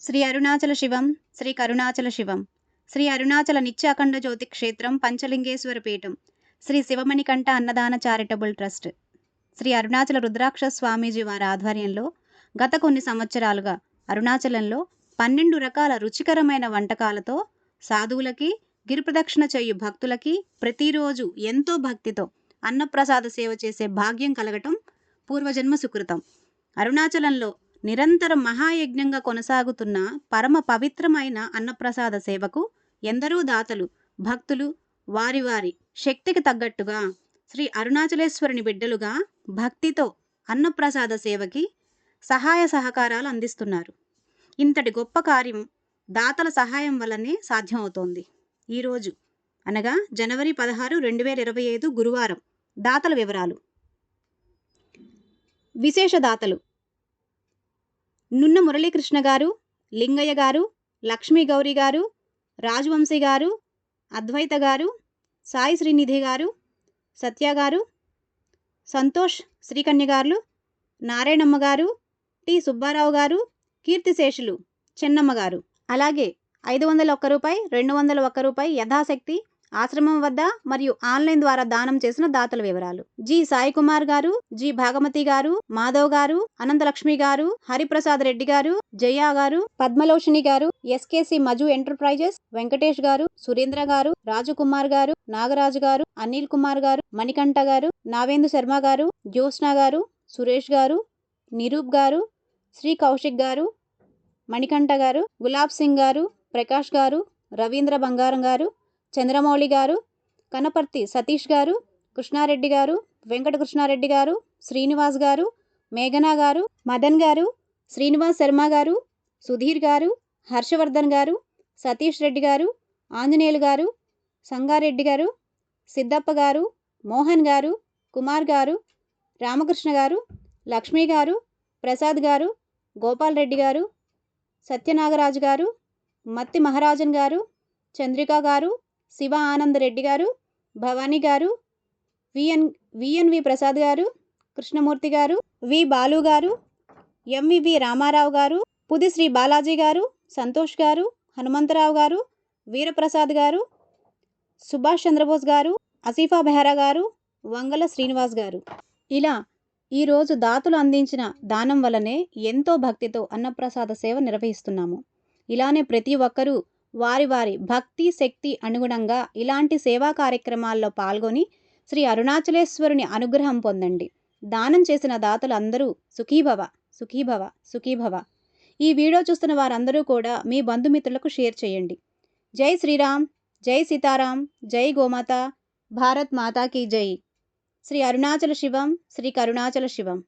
శ్రీ అరుణాచల శివం శ్రీ కరుణాచల శివం. శ్రీ అరుణాచల నిత్యాఖండ జ్యోతి క్షేత్రం పంచలింగేశ్వర పీఠం. Shri Shivamanikanta Annadana charitable trust. Shri Arunachala Rudraksha Swamiji వారి ఆధ్వర్యంలో గత కొన్ని సంవత్సరాలుగా అరుణాచలంలో పన్నెండు రకాల రుచికరమైన వంటకాలతో సాధువులకి గిరిప్రదక్షిణ చేయు భక్తులకి ప్రతిరోజు ఎంతో భక్తితో అన్నప్రసాద సేవ చేసే భాగ్యం కలగటం పూర్వజన్మ సుకృతం. అరుణాచలంలో నిరంతరం మహాయజ్ఞంగా కొనసాగుతున్న పరమ పవిత్రమైన అన్నప్రసాద సేవకు ఎందరో దాతలు భక్తులు వారి వారి శక్తికి తగ్గట్టుగా శ్రీ అరుణాచలేశ్వరుని బిడ్డలుగా భక్తితో అన్నప్రసాద సేవకి సహాయ సహకారాలు అందిస్తున్నారు. ఇంతటి గొప్ప కార్యం దాతల సహాయం వల్లనే సాధ్యమవుతోంది. ఈరోజు అనగా జనవరి పదహారు రెండు వేల ఇరవై ఐదు గురువారం. దాతల వివరాలు. విశేష దాతలు. నున్న మురళీకృష్ణ గారు లింగయ్య గారు లక్ష్మీ గౌరి గారు రాజవంశీ గారు అద్వైత గారు సాయి శ్రీనిధి గారు సత్య గారు సంతోష్ శ్రీకన్య గారు నారాయణమ్మ గారు టి సుబ్బారావు గారు కీర్తిశేషులు చెన్నమ్మ గారు. అలాగే ఐదు వందల ఒక్క రూపాయి రెండు వందల ఒక్క రూపాయి యథాశక్తి ఆశ్రమం వద్ద మరియు ఆన్లైన్ ద్వారా దానం చేసిన దాతల వివరాలు. జి. సాయి కుమార్ గారు జి. భాగమతి గారు మాధవ్ గారు అనంతలక్ష్మి గారు హరిప్రసాద్ రెడ్డి గారు జయ గారు పద్మలోషిని గారు ఎస్కేసి మజు ఎంటర్ప్రైజెస్ వెంకటేష్ గారు సురేంద్ర గారు రాజు కుమార్ గారు నాగరాజు గారు అనిల్ కుమార్ గారు మణికంఠ గారు నావేందు శర్మ గారు జ్యోత్స్న గారు సురేష్ గారు నిరూప్ గారు శ్రీ కౌశిక్ గారు మణికంఠ గారు గులాబ్ సింగ్ గారు ప్రకాష్ గారు రవీంద్ర బంగారం గారు చంద్రమౌళి గారు కనపర్తి సతీష్ గారు కృష్ణారెడ్డి గారు వెంకట కృష్ణారెడ్డి గారు శ్రీనివాస్ గారు మేఘనా గారు మదన్ గారు శ్రీనివాస్ శర్మ గారు సుధీర్ గారు హర్షవర్ధన్ గారు సతీష్ రెడ్డి గారు ఆంజనేయులు గారు సంగారెడ్డి గారు సిద్దప్ప గారు మోహన్ గారు కుమార్ గారు రామకృష్ణ గారు లక్ష్మీ గారు ప్రసాద్ గారు గోపాల్ రెడ్డి గారు సత్యనాగరాజు గారు మత్తి మహారాజన్ గారు చంద్రిక గారు శివ ఆనంద్ రెడ్డి గారు భవానీ గారు విఎన్ విఎన్వి ప్రసాద్ గారు కృష్ణమూర్తి గారు వి బాలు గారు ఎంవివి రామారావు గారు పుది శ్రీ బాలాజీ గారు సంతోష్ గారు హనుమంతరావు గారు వీరప్రసాద్ గారు సుభాష్ చంద్రబోస్ గారు అసీఫా బెహరా గారు వంగల శ్రీనివాస్ గారు. ఇలా ఈరోజు దాతలు అందించిన దానం వలనే ఎంతో భక్తితో అన్నప్రసాద సేవ నిర్వహిస్తున్నాము. ఇలానే ప్రతి ఒక్కరూ వారి వారి భక్తి శక్తి అనుగుణంగా ఇలాంటి సేవా కార్యక్రమాల్లో పాల్గొని శ్రీ అరుణాచలేశ్వరుని అనుగ్రహం పొందండి. దానం చేసిన దాతలు అందరూ సుఖీభవ సుఖీభవ సుఖీభవ. ఈ వీడియో చూస్తున్న వారందరూ కూడా మీ బంధుమిత్రులకు షేర్ చేయండి. జై శ్రీరామ్ జై సీతారాం జై గోమాత భారత్ మాతాకి జై. శ్రీ అరుణాచల శివం శ్రీ కరుణాచల శివం.